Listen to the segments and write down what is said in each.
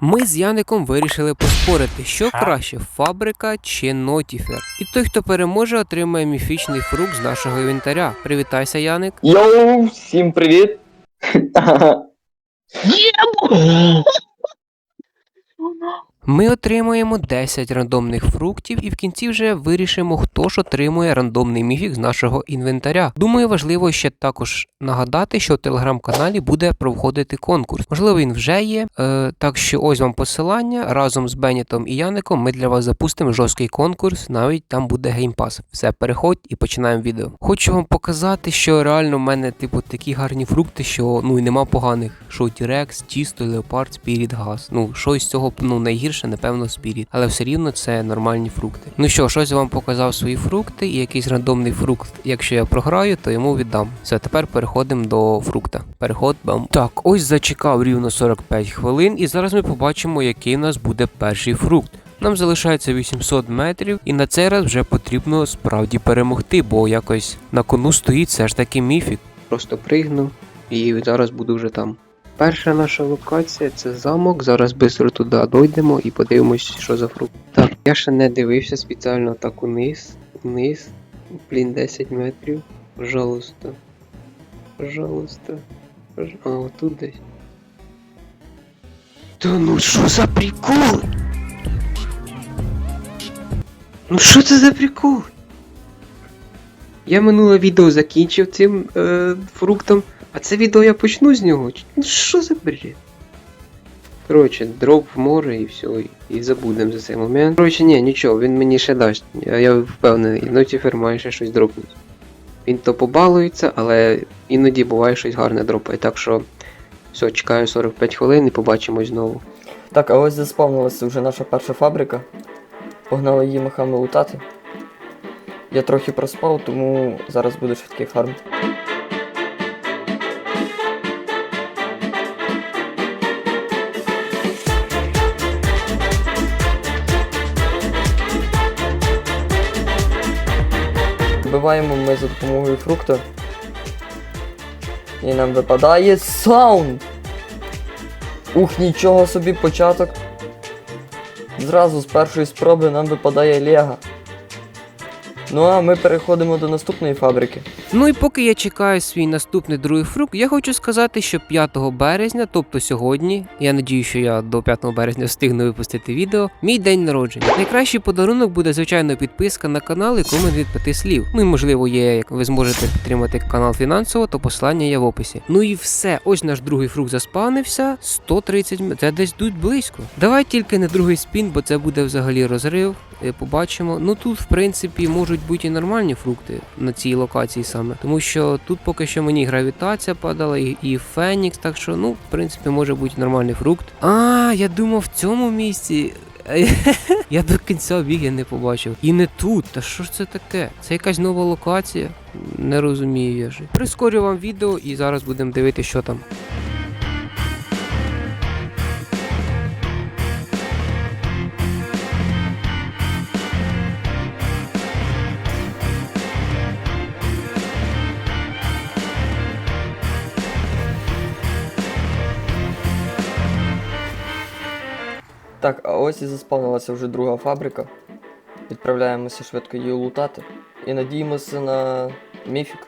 Ми з Яником вирішили поспорити, що краще фабрика чи нотіфер. І той, хто переможе, отримає міфічний фрукт з нашого інвентаря. Привітайся, Яник. Йоу, всім привіт! Ми отримуємо 10 рандомних фруктів і в кінці вже вирішимо, хто ж отримує рандомний міфік з нашого інвентаря. Думаю, важливо ще також нагадати, що в телеграм-каналі буде проходити конкурс. Можливо, він вже є. Е, так що ось вам посилання. Разом з Бенітом і Яником ми для вас запустимо жорсткий конкурс. Навіть там буде геймпас. Все, переходь і починаємо відео. Хочу вам показати, що реально в мене типу такі гарні фрукти, що ну і нема поганих. Що Тірекс, Тісто, Леопард, Спіріт, Газ. Ну що з цього ну найгірше, напевно, Спіріт. Але все рівно це нормальні фрукти. Ну що, щось я вам показав свої фрукти, і якийсь рандомний фрукт. Якщо я програю, то йому віддам. Все, тепер переходимо до фрукта. Переход бам. Так, ось зачекав рівно 45 хвилин, і зараз ми побачимо, який у нас буде перший фрукт. Нам залишається 800 метрів, і на цей раз вже потрібно справді перемогти, бо якось на кону стоїть все ж таки міфік. Просто пригну і зараз буду вже там. Перша наша локація це замок. Зараз швидко туди дойдемо і подивимось, що за фрукт. Так, я ще не дивився спеціально так униз, вниз. Блін, 10 метрів. Пожалуйста. Пожалуйста. А, отут десь. Та ну що за прикол? Ну що це за прикол? Я минуле відео закінчив цим е, фруктом, а це відео я почну з нього. Ну що за бред? Коротше, дроп в море і все, і, забудемо за цей момент. Коротше, ні, нічого, він мені ще дасть. Я, впевнений, нотіфер має ще щось дропнути. Він то побалується, але іноді буває щось гарне дропає. Так що все, чекаю 45 хвилин і побачимось знову. Так, а ось заспавнилася вже наша перша фабрика. Погнали її махами лутати. Я трохи проспав, тому зараз буде швидкий фарм. Вбиваємо ми за допомогою фрукта. І нам випадає саунд! Ух, нічого собі початок. Зразу з першої спроби нам випадає Лего. Ну а ми переходимо до наступної фабрики. Ну і поки я чекаю свій наступний другий фрукт, я хочу сказати, що 5 березня, тобто сьогодні, я надію, що я до 5 березня встигну випустити відео, мій день народження. Найкращий подарунок буде, звичайно, підписка на канал і комент від 5 слів. Ну і можливо, є, як ви зможете підтримати канал фінансово, то посилання є в описі. Ну і все, ось наш другий фрукт заспавнився. 130 м- це десь тут близько. Давай тільки не другий спін, бо це буде взагалі розрив. Побачимо. Ну тут, в принципі, можуть бути і нормальні фрукти на цій локації саме. Тому що тут поки що мені гравітація падала, і, і Фенікс, так що, ну, в принципі, може бути нормальний фрукт. А, я думав, в цьому місці. я до кінця біг я не побачив. І не тут. Та що ж це таке? Це якась нова локація? Не розумію я ж. Прискорю вам відео і зараз будемо дивитися, що там. Так, а ось і заспавнилася вже друга фабрика. Відправляємося швидко її лутати. І надіємося на міфік.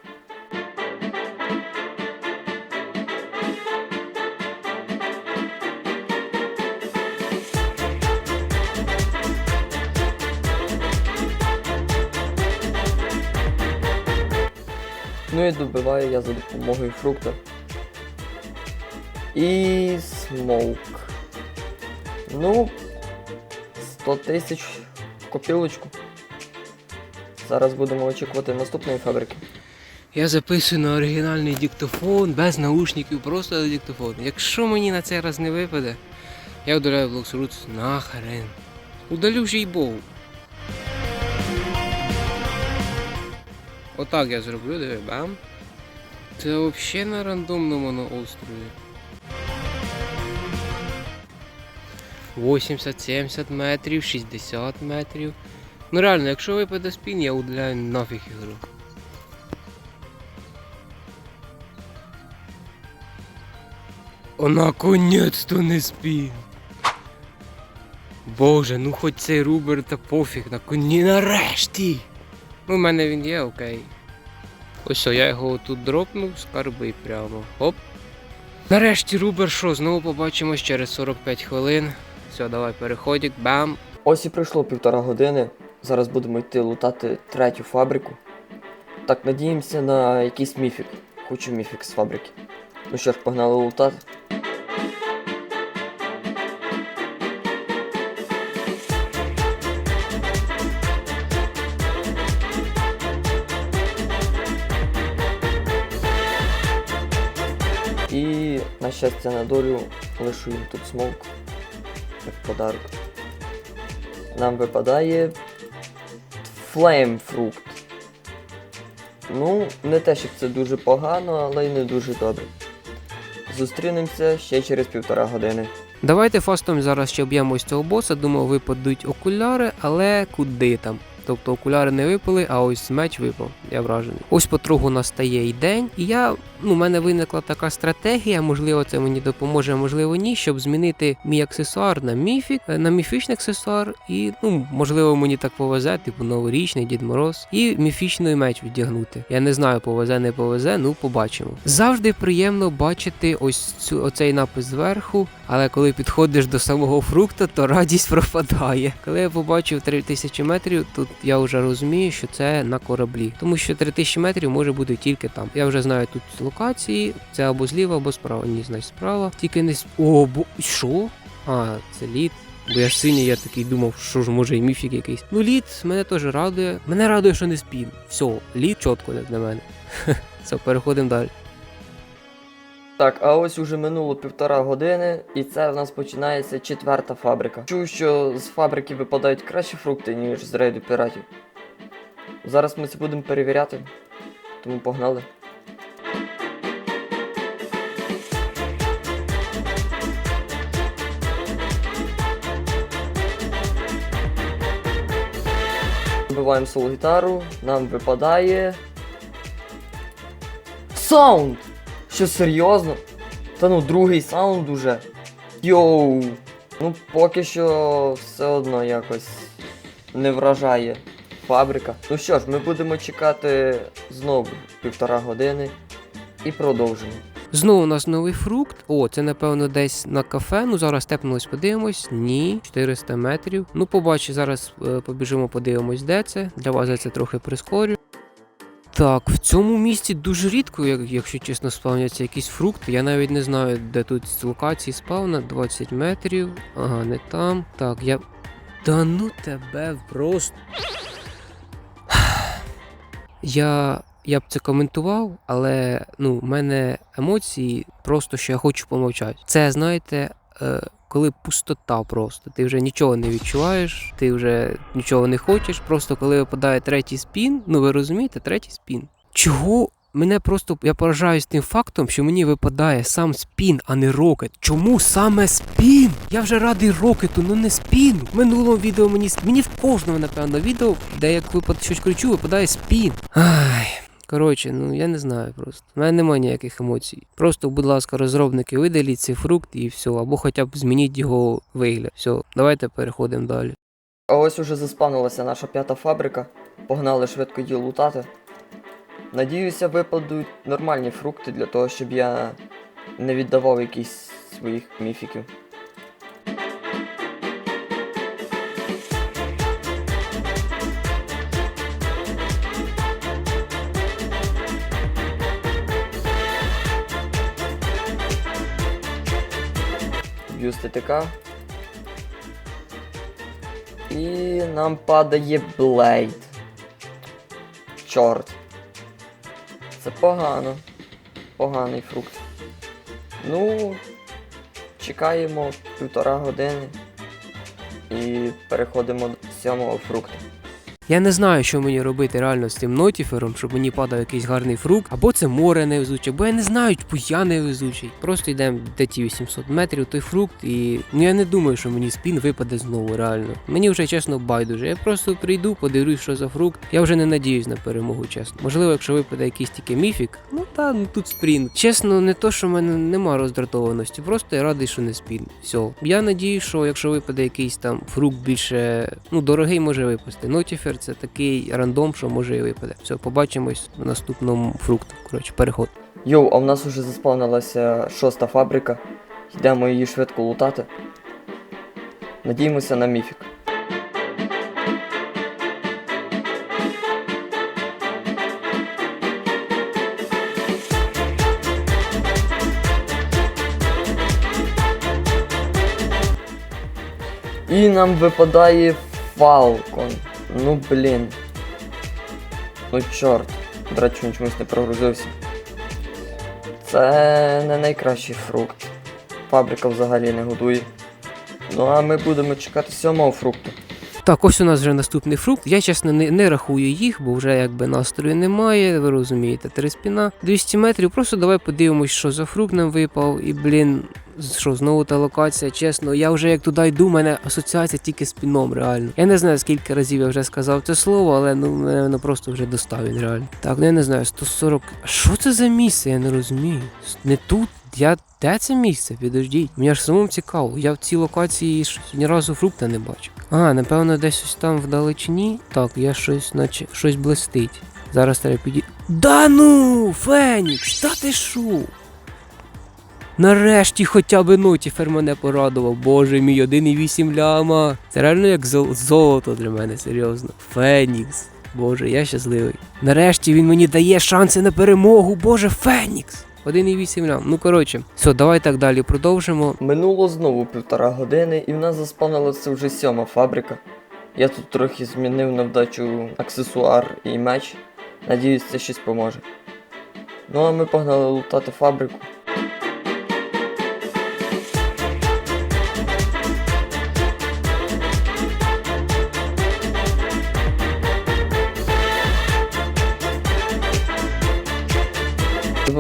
Ну і добиваю я за допомогою фрукта. І смоук. Ну, 100 тисяч копілочку. Зараз будемо очікувати наступної фабрики. Я записую на оригінальний диктофон, без наушників, просто на диктофон. Якщо мені на цей раз не випаде, я удаляю Bloxroot нахрен. Удалю вже й Богу. Отак я зроблю, диви, бам. Це взагалі на рандомному на острові. 80-70 метрів, 60 метрів. Ну реально, якщо випаде спін, я удаляю нафіг ігру. О, наконец-то не спін. Боже, ну хоч цей рубер та пофіг, на коні нарешті. Ну, в мене він є, окей. Ось о, я його тут дропнув, скарби прямо. Оп. Нарешті рубер що, знову побачимось через 45 хвилин. Все, давай переходик, бам. Ось і пройшло півтора години. Зараз будемо йти лутати третю фабрику. Так, надіємося на якийсь міфік. Хочу міфік з фабрики. Ну що ж, погнали лутати. І на щастя на долю лишу їм тут смок як подарок. Нам випадає флеймфрукт. Ну, не те, щоб це дуже погано, але й не дуже добре. Зустрінемося ще через півтора години. Давайте фастом зараз ще об'ємо ось цього боса. Думав, випадуть окуляри, але куди там? Тобто окуляри не випали, а ось меч випав. Я вражений. Ось потроху настає і день, і я ну, у мене виникла така стратегія, можливо, це мені допоможе, можливо, ні, щоб змінити мій аксесуар на міфік, е, на міфічний аксесуар, і ну, можливо, мені так повезе, типу новорічний Дід Мороз, і міфічний меч віддягнути. Я не знаю, повезе, не повезе, ну побачимо. Завжди приємно бачити ось цю оцей напис зверху, але коли підходиш до самого фрукта, то радість пропадає. Коли я побачив 3000 метрів, тут я вже розумію, що це на кораблі, тому що 3000 метрів може бути тільки там. Я вже знаю тут локації, це або зліва, або справа. Ні, значить справа. Тільки не О, бо що? А, це лід. Бо я ж синій, я такий думав, що ж може і міфік якийсь. Ну, лід мене теж радує. Мене радує, що не спін. Все, лід чітко для мене. Все, переходимо далі. Так, а ось уже минуло півтора години, і це в нас починається четверта фабрика. Чую, що з фабрики випадають кращі фрукти, ніж з рейду піратів. Зараз ми це будемо перевіряти, тому погнали. Вбиваємо соло гітару, нам випадає. Саунд! Що серйозно? Та ну другий саунд уже. Йоу. Ну поки що все одно якось не вражає фабрика. Ну що ж, ми будемо чекати знову півтора години і продовжимо. Знову у нас новий фрукт. О, це напевно десь на кафе. Ну зараз тепнулось, подивимось. Ні, 400 метрів. Ну, побачу, зараз е, побіжимо, подивимось, де це. Для вас я це трохи прискорю. Так, в цьому місці дуже рідко, як, якщо чесно, спавняться якісь фрукти. Я навіть не знаю, де тут з локації спавна. 20 метрів. Ага, не там. Так, я. Та ну тебе просто. Я, я б це коментував, але ну, в мене емоції просто що я хочу помовчати. Це, знаєте, коли пустота просто. Ти вже нічого не відчуваєш, ти вже нічого не хочеш. Просто коли випадає третій спін, ну ви розумієте, третій спін. Чого? Мене просто я поражаюсь тим фактом, що мені випадає сам спін, а не рокет. Чому саме спін? Я вже радий рокету, ну не спін. В минулому відео мені мені в кожному, напевно, відео, де як випад щось кричу, випадає спін. Ай. Коротше, ну я не знаю просто. У мене немає ніяких емоцій. Просто, будь ласка, розробники, видаліть цей фрукт і все, або хоча б змініть його вигляд. Все, давайте переходимо далі. А ось уже заспавнилася наша п'ята фабрика. Погнали швидко її лутати. Надіюся, випадуть нормальні фрукти для того, щоб я не віддавав якісь своїх міфіків. ТТК. І нам падає Блейд. Чорт. Це погано. Поганий фрукт. Ну, чекаємо півтора години і переходимо до сьомого фрукта. Я не знаю, що мені робити реально з цим нотіфером, щоб мені падав якийсь гарний фрукт, або це море невезуче, бо я не знаю, бо я невезучий. Просто йдемо де ті 800 метрів, той фрукт, і ну я не думаю, що мені спін випаде знову, реально. Мені вже чесно байдуже. Я просто прийду, подивлюсь, що за фрукт. Я вже не надіюсь на перемогу, чесно. Можливо, якщо випаде якийсь тільки міфік, ну та ну тут спрін. Чесно, не то, що в мене нема роздратованості, просто я радий, що не спін. Все. Я надію, що якщо випаде якийсь там фрукт більше, ну дорогий може випасти. Нотіфер це такий рандом, що може і випаде. Все, побачимось в наступному фрукту. Коротше, переход. Йоу, а в нас уже заспавнилася шоста фабрика. Йдемо її швидко лутати. Надіємося на міфік. І нам випадає Фалкон. Ну блін. Ну чорт. До він чомусь не прогрузився. Це не найкращий фрукт. Фабрика взагалі не годує. Ну а ми будемо чекати сьомого фрукту. Так, ось у нас вже наступний фрукт. Я чесно не, не рахую їх, бо вже якби настрою немає. Ви розумієте, три спіна. 200 метрів. Просто давай подивимось, що за фрукт нам випав. І блін, що знову та локація. Чесно, я вже як туди йду, у мене асоціація тільки з піном, реально. Я не знаю, скільки разів я вже сказав це слово, але ну мене воно просто вже достав він реально. Так, ну я не знаю, 140. Що це за місце? Я не розумію. Не тут. Я де це місце? Підождіть. Мені аж самому цікаво. Я в цій локації ні разу фрукта не бачив. А, напевно, десь ось там вдалечині. Так, я щось, наче щось блистить. Зараз треба підійти. Да ну! Фенікс! Та ти шо? Нарешті хоча б нотіфер мене порадував. Боже мій, 1,8 ляма. Це реально як зол- золото для мене, серйозно. Фенікс. Боже, я щасливий. Нарешті він мені дає шанси на перемогу. Боже, Фенікс! 1,8 лям. Ну коротше, все, давай так далі продовжимо. Минуло знову півтора години, і в нас заспавнилася вже сьома фабрика. Я тут трохи змінив на вдачу аксесуар і меч. Надіюсь, це щось поможе. Ну а ми погнали лутати фабрику.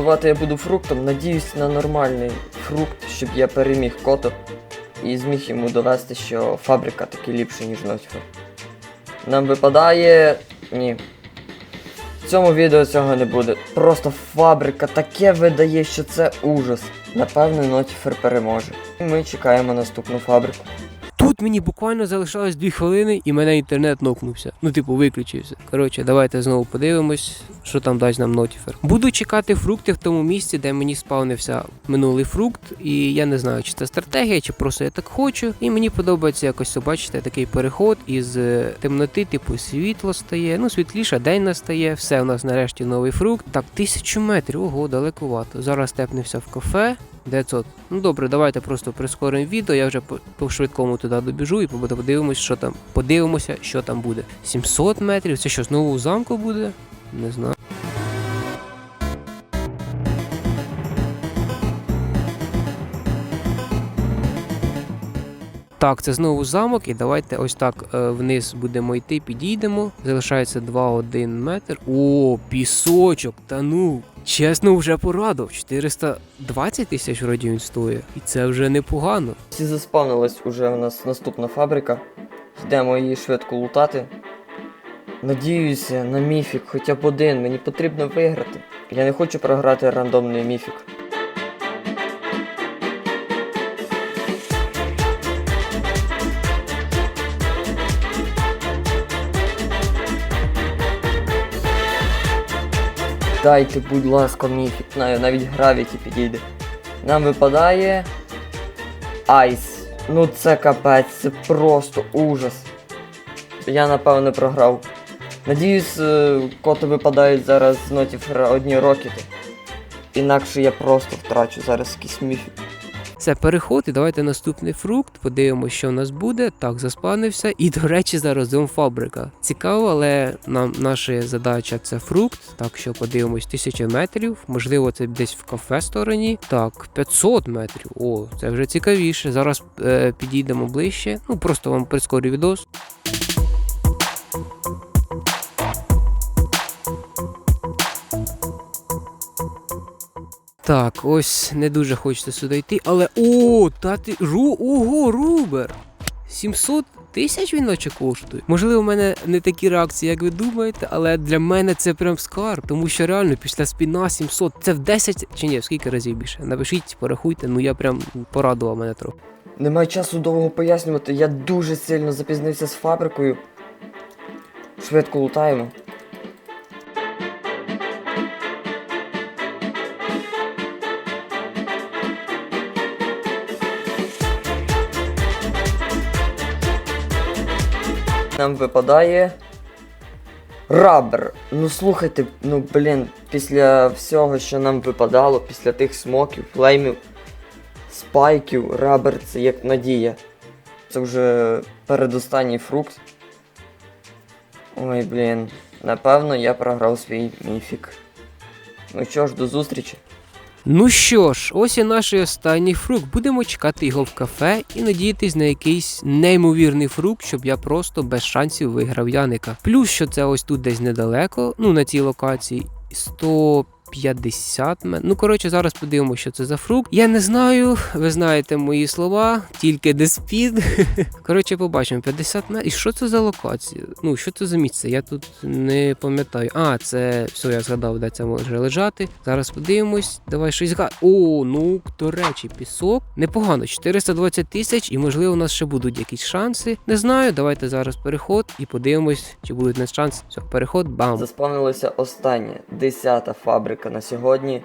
Добивати я буду фруктом, надіюсь на нормальний фрукт, щоб я переміг кото і зміг йому довести, що фабрика таки ліпша, ніж Нотіфер. Нам випадає. Ні. В цьому відео цього не буде. Просто фабрика таке видає, що це ужас. Напевно, Нотіфер переможе. І Ми чекаємо наступну фабрику. Тут мені буквально залишалось 2 хвилини і мене інтернет нокнувся. Ну, типу, виключився. Коротше, давайте знову подивимось, що там дасть нам нотіфер. Буду чекати фрукти в тому місці, де мені спавнився минулий фрукт. І я не знаю, чи це стратегія, чи просто я так хочу. І мені подобається якось бачите, такий переход із е, темноти, типу, світло стає, ну світліше, день настає. Все, у нас нарешті новий фрукт. Так, тисячу метрів, ого, далекувато. Зараз тепнемося в кафе. 900. Ну добре, давайте просто прискоримо відео. Я вже по, швидкому туди добіжу і подивимось, що там. Подивимося, що там буде. 700 метрів. Це що, знову у замку буде? Не знаю. Так, це знову замок, і давайте ось так е, вниз будемо йти, підійдемо. Залишається 2-1 метр. О, пісочок, та ну. Чесно, вже порадив. 420 тисяч вроді він стоїть. І це вже непогано. Всі заспавнилась уже у нас наступна фабрика. Йдемо її швидко лутати. Надіюся на міфік, хоча б один, мені потрібно виграти. Я не хочу програти рандомний міфік. Дайте, будь ласка, знаю, навіть гравіті підійде. Нам випадає. Айс. Ну це капець, це просто ужас. Я напевно програв. Надіюсь, е, коти випадають зараз з нотів одні рокети. Інакше я просто втрачу зараз якийсь міфік. Це переход, і давайте наступний фрукт. Подивимося, що в нас буде. Так, заспанився. І, до речі, зараз дом фабрика. Цікаво, але нам наша задача це фрукт. Так що подивимось 1000 метрів. Можливо, це десь в кафе стороні. Так, 500 метрів. О, це вже цікавіше. Зараз е, підійдемо ближче. Ну просто вам прискорю відос. Так, ось не дуже хочеться сюди йти, але. О, та ти. Ру. Ого, Рубер! 700 тисяч він наче коштує. Можливо, в мене не такі реакції, як ви думаєте, але для мене це прям скарб, тому що реально після спіна 700, це в 10 чи ні, скільки разів більше. Напишіть, порахуйте, ну я прям порадував мене трохи. Немає часу довго пояснювати, я дуже сильно запізнився з фабрикою. Швидко лутаємо. Нам випадає. Рабер. Ну слухайте, ну блін, після всього, що нам випадало, після тих смоків, флеймів, спайків, рабер це як надія. Це вже передостанній фрукт. Ой, блін. Напевно, я програв свій міфік. Ну що ж, до зустрічі. Ну що ж, ось і наш останній фрукт. Будемо чекати його в кафе і надіятись на якийсь неймовірний фрукт, щоб я просто без шансів виграв Яника. Плюс, що це ось тут десь недалеко, ну на цій локації 150 мен. Ну коротше, зараз подивимося, що це за фрукт. Я не знаю, ви знаєте мої слова, тільки де спід. Коротше, побачимо 50 мен. І що це за локація? Ну, що це за місце? Я тут не пам'ятаю. А, це все, я згадав, де це може лежати. Зараз подивимось. Давай щось зга. О, ну до речі, пісок. Непогано, 420 тисяч, і можливо у нас ще будуть якісь шанси. Не знаю. Давайте зараз переход і подивимось, чи будуть у нас шанси. Все, переход, бам. Заспавнилася остання, десята фабрика на сьогодні.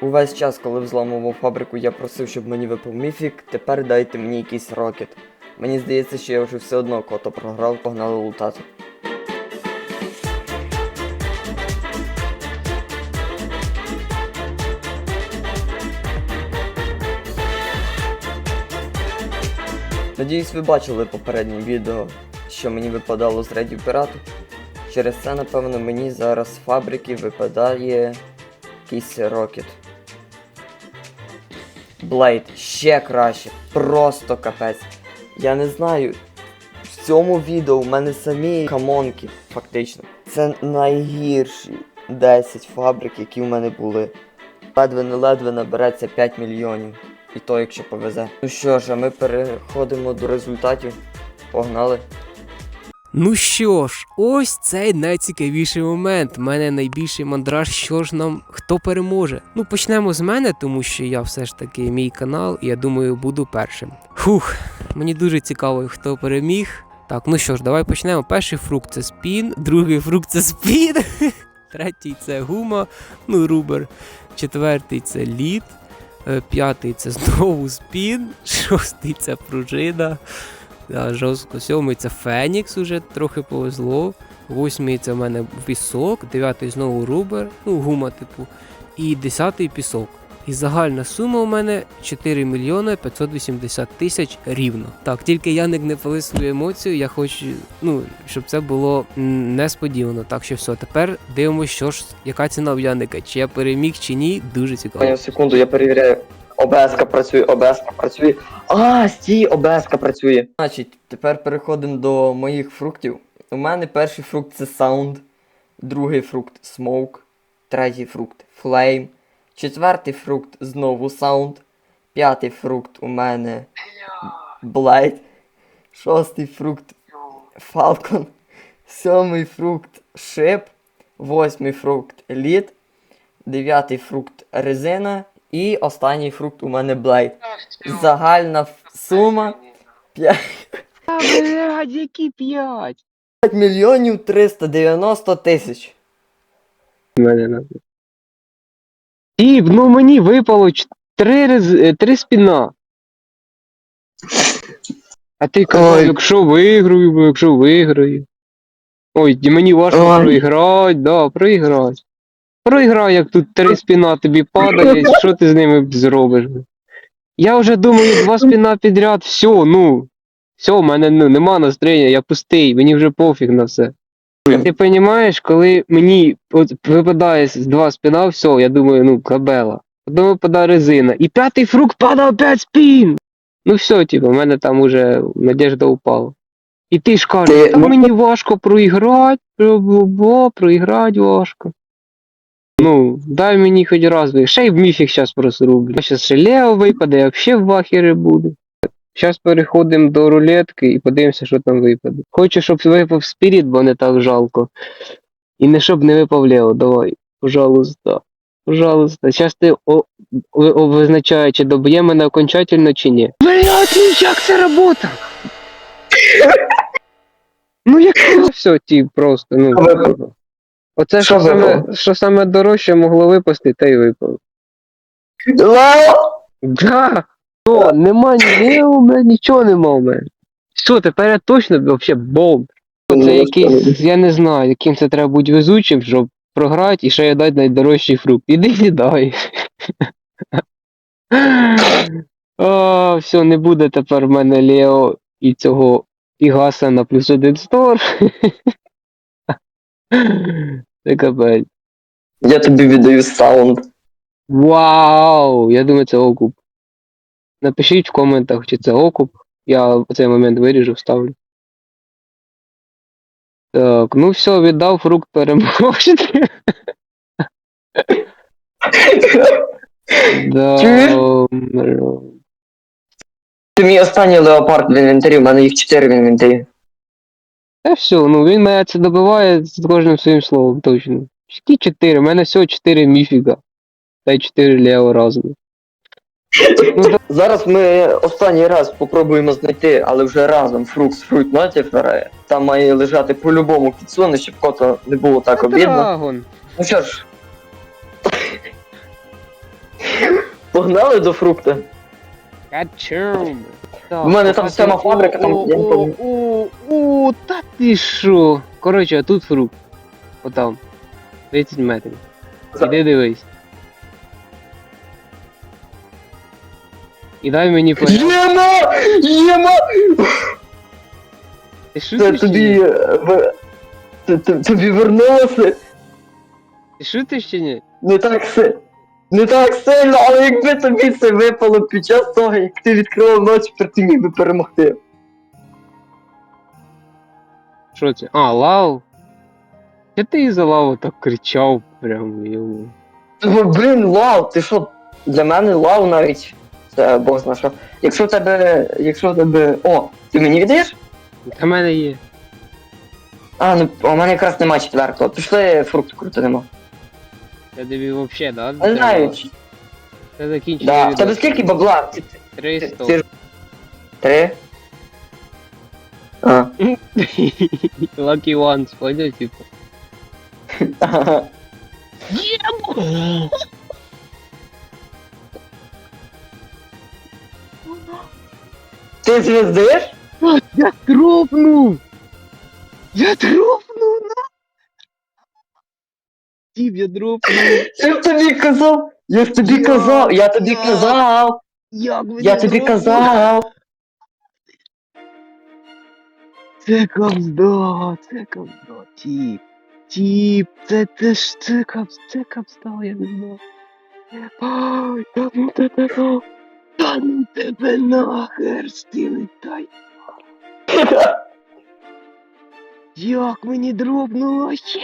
Увесь час, коли взламував фабрику, я просив, щоб мені випав міфік, тепер дайте мені якийсь рокет. Мені здається, що я вже все одно кото програв, погнали лутати. Надіюсь, ви бачили попереднє відео, що мені випадало з Реді Пірату. Через це, напевно, мені зараз з фабрики випадає якийсь рокет. Блейд, ще краще. Просто капець. Я не знаю. В цьому відео у мене самі камонки, фактично. Це найгірші 10 фабрик, які в мене були. Ледве не ледве набереться 5 мільйонів. І то, якщо повезе. Ну що ж, а ми переходимо до результатів. Погнали. Ну що ж, ось цей найцікавіший момент. У мене найбільший мандраж, що ж нам хто переможе. Ну почнемо з мене, тому що я все ж таки мій канал, і я думаю, буду першим. Фух, мені дуже цікаво, хто переміг. Так, ну що ж, давай почнемо. Перший фрукт це спін, другий фрукт це спін, третій це гума, ну рубер, четвертий це лід, е, п'ятий це знову спін, шостий це пружина. Да, жорстко. Сьомий це Фенікс уже трохи повезло. Восьмий це в мене пісок, дев'ятий знову рубер, ну гума, типу. І десятий пісок. І загальна сума у мене 4 мільйони 580 тисяч рівно. Так, тільки Яник не пали свою емоцію, я хочу, ну, щоб це було несподівано. Так що все, тепер дивимося, що ж, яка ціна в Яника, чи я переміг, чи ні, дуже цікаво. Секунду, я перевіряю. ОБС працює, ОБС працює. А, стій, ОБС працює. Значить, тепер переходимо до моїх фруктів. У мене перший фрукт це Sound, другий фрукт Smoke, третій фрукт Flame, четвертий фрукт знову Sound, п'ятий фрукт у мене Blade, шостий фрукт Falcon, сьомий фрукт Ship, восьмий фрукт Lead, дев'ятий фрукт Резина і останній фрукт у мене Blade. Загальна сума 5 А, блядь, які п'ять? мільйонів 390 тисяч. І ну мені випало ч- три, рез... е, три спіна. А ти казав, Ой. якщо виграю, бо якщо виграю. Ой, мені важко Ой. проіграти, да, проіграти. Проіграй, як тут три спіна тобі падає, що ти з ними зробиш? Я вже думаю, два спіна підряд, все, ну. Все, в мене ну, нема настроєння, я пустий, мені вже пофіг на все. Ти розумієш, коли мені от випадає два спіна, все, я думаю, ну, кабела. Потім випадає резина. І п'ятий фрукт падає опять спін. Ну все, типу, в мене там уже надежда упала. І ти ж кажеш, Ти- мені важко проіграти, проіграти важко. Ну, дай мені хоч раз ви. Ще й в міфік зараз просрублю. Зараз ще Лео випаде, я взагалі в вахері буду. Зараз переходимо до рулетки і подивимося, що там випаде. Хочу, щоб випав спіріт, бо не так жалко. І не щоб не випав Лео, давай. Пожалуйста. Пожалуйста. Зараз ти о, о, о, визначає, чи доб'є мене окончательно, чи ні. Блять, ну як це робота? ну як все, ті просто, ну. Оце Що що саме, що саме дорожче могло випасти, те й випало. Да! О, нема ні у мене, нічого нема у мене. Що, тепер я точно вообще бомб. Це якийсь, я не знаю, яким це треба бути везучим, щоб програти і ще й дати найдорожчий фрукт. Іди і дай. О, все, не буде тепер в мене Лео і цього і Гаса на плюс один стор. Це капець. Я тобі віддаю саунд. Вау! Я думаю, це окуп. Напишіть в коментах, чи це окуп. Я в цей момент виріжу, вставлю. Так, ну все, віддав фрукт переможцю. Добре. Ти мій останній леопард в інвентарі, в мене їх 4 в інвентарі. Та все, ну він мене це добиває з кожним своїм словом, точно. Які 4? У мене всього 4 міфіка. Та й 4 Лео разом. Ну, Зараз ми останній раз попробуємо знайти, але вже разом фрукт з фрукт нотіфера. Там має лежати по-любому кіцуни, щоб кото не було так обідно. Драгон. Ну що ж. Погнали до фрукта. Качум. В мене там сама фабрика, там я не. О, о, та ти що? Коротше, а тут фрукт. Отам. 30 метрів. Іди дивись. І дай мені по. Єма! Єма! Ти Це шутиш? чи тобі. ні? е, в- т- т- Тобі вернулося Ти шутиш чи ні? не так сильно. Не так сильно, але якби тобі це випало під час того, як ти відкривав ночі, ти міг би перемогти. Що це? А, лав? Я ти за лаву так кричав прям, йому. Ну, блін, лав, ти що? Для мене лав навіть. Це бог зна що. Якщо в тебе. Якщо в тебе. О, ти мені віддаєш? В мене є. А, ну у мене якраз немає четвертого. Пішли фрукт крутинемо. Я тобі вообще, да? Не знаю. чи- Це закінчення. Да. В відео. тебе скільки бабла? Ти- ти- ти- 300. ти ж- Три. А. Lucky ones, понял, типу. Ага. Ти звіздиш? Я тропнув! Я тропнув, на! Тіп, я дропнув. Я ж тобі казав! Я ж тобі казав! Я тобі казав! Як мені Я тобі дропнув? казав! Це капзда, це капзда, тіп. Тіп, це, це ж, це капз, це капзда, я не знаю. Та ну тебе на... Та ну тебе нахер, стілетай. Як мені дропнуло ще?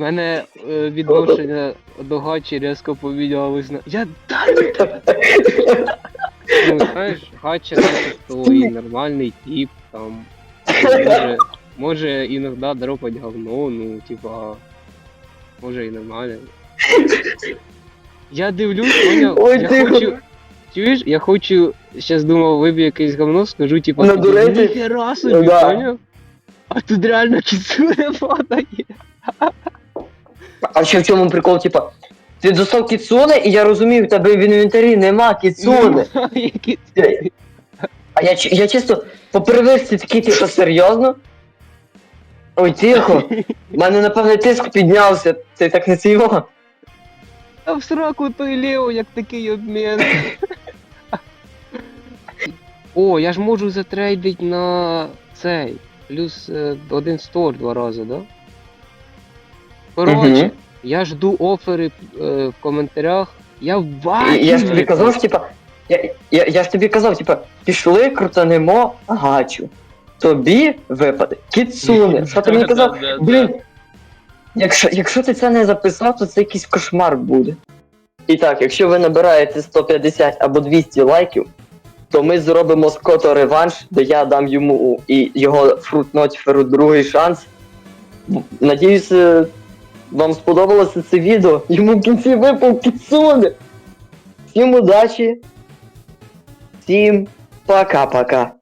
У мене е, відношення до гачі різко помінялось на. Я дай ну тебе. Ну, знаєш, гача той нормальний тип, там. Може, може іноді дропать говно, ну, типа. Може і нормально. Я дивлюсь, поняв, Ой, я тихо. хочу. Чуєш, я хочу, щас думав, виб'ю якесь говно, скажу, типа, Надурити? ніхера собі, Да. поняв? А тут реально кіцуне падає. А ще в чому прикол, типа, ти достав кіцуне, і я розумію, в тебе в інвентарі нема кіцуне. Кіцуне. А я, чи- я чисто по привичці такий, типу, серйозно? Ой, тихо. У мене, напевне, тиск піднявся. Ти так не цього. А в сраку той Лео, як такий обмін. О, я ж можу затрейдить на цей. Плюс е, один стор два рази, да? Коротше, Мгм. я жду офери е, в коментарях. Я баті. Я ж тобі казав, типа. Я, я, я ж тобі казав, типа, пішли, крутанемо гачу. Тобі випаде. Кіцуне. Що ти мені казав? Блін. Якщо, якщо ти це не записав, то це якийсь кошмар буде. І так, якщо ви набираєте 150 або 200 лайків, то ми зробимо ското реванш, де я дам йому і його фрутнотіферу другий шанс. Надіюсь, е, вам сподобалося це відео. Йому в кінці випав кіцуне. Всім удачі. Всім пока-пока.